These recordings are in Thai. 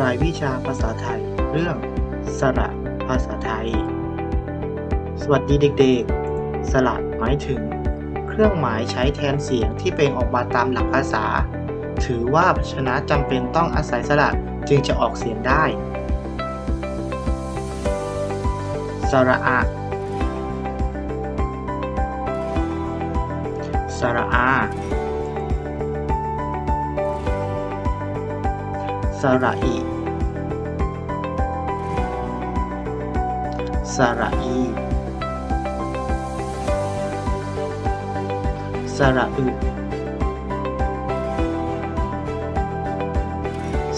รายวิชาภาษาไทย เรื่อง สระภาษาไทย สวัสดีเด็กๆ สระหมายถึง เครื่องหมายใช้แทนเสียงที่เป็นออกมาตามหลักภาษา ถือว่าพยัญชนะจำเป็นต้องอาศัยสระจึงจะออกเสียงได้ สระอะ สระอา สระอิสระอีสระอึ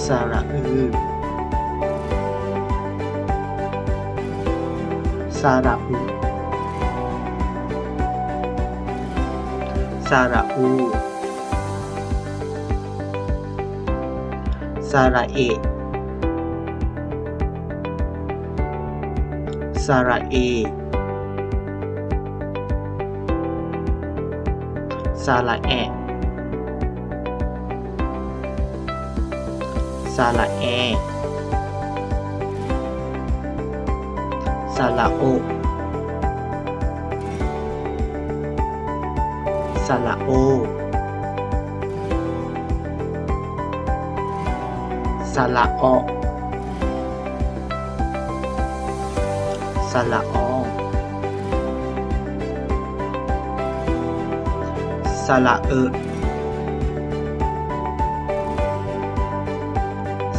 สระอือสระอุสระอู สระเอะสระเอสระแอะสระแอสระโอสระโอ สระออสระออสระเออ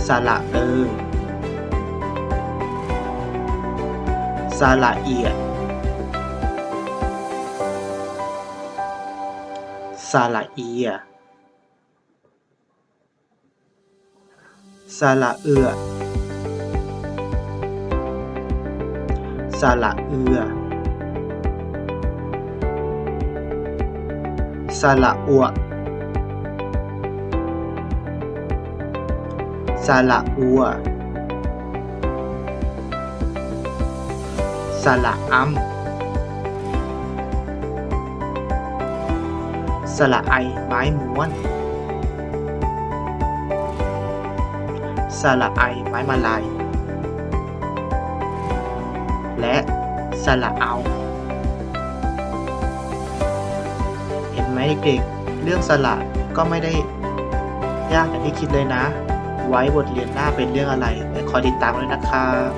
สระเออสระเอียดสระเอีย สระเอือ สระเอือ สระอัว สระอัว สระอ้ำสระไอไม้ม้วน สระไอไม้มาลาย และสระเอา เห็นไหมเด็กๆเรื่องสระก็ไม่ได้ยากอย่างที่คิดเลยนะ ไว้บทเรียนหน้าเป็นเรื่องอะไรคอยติดตามเลยนะครับ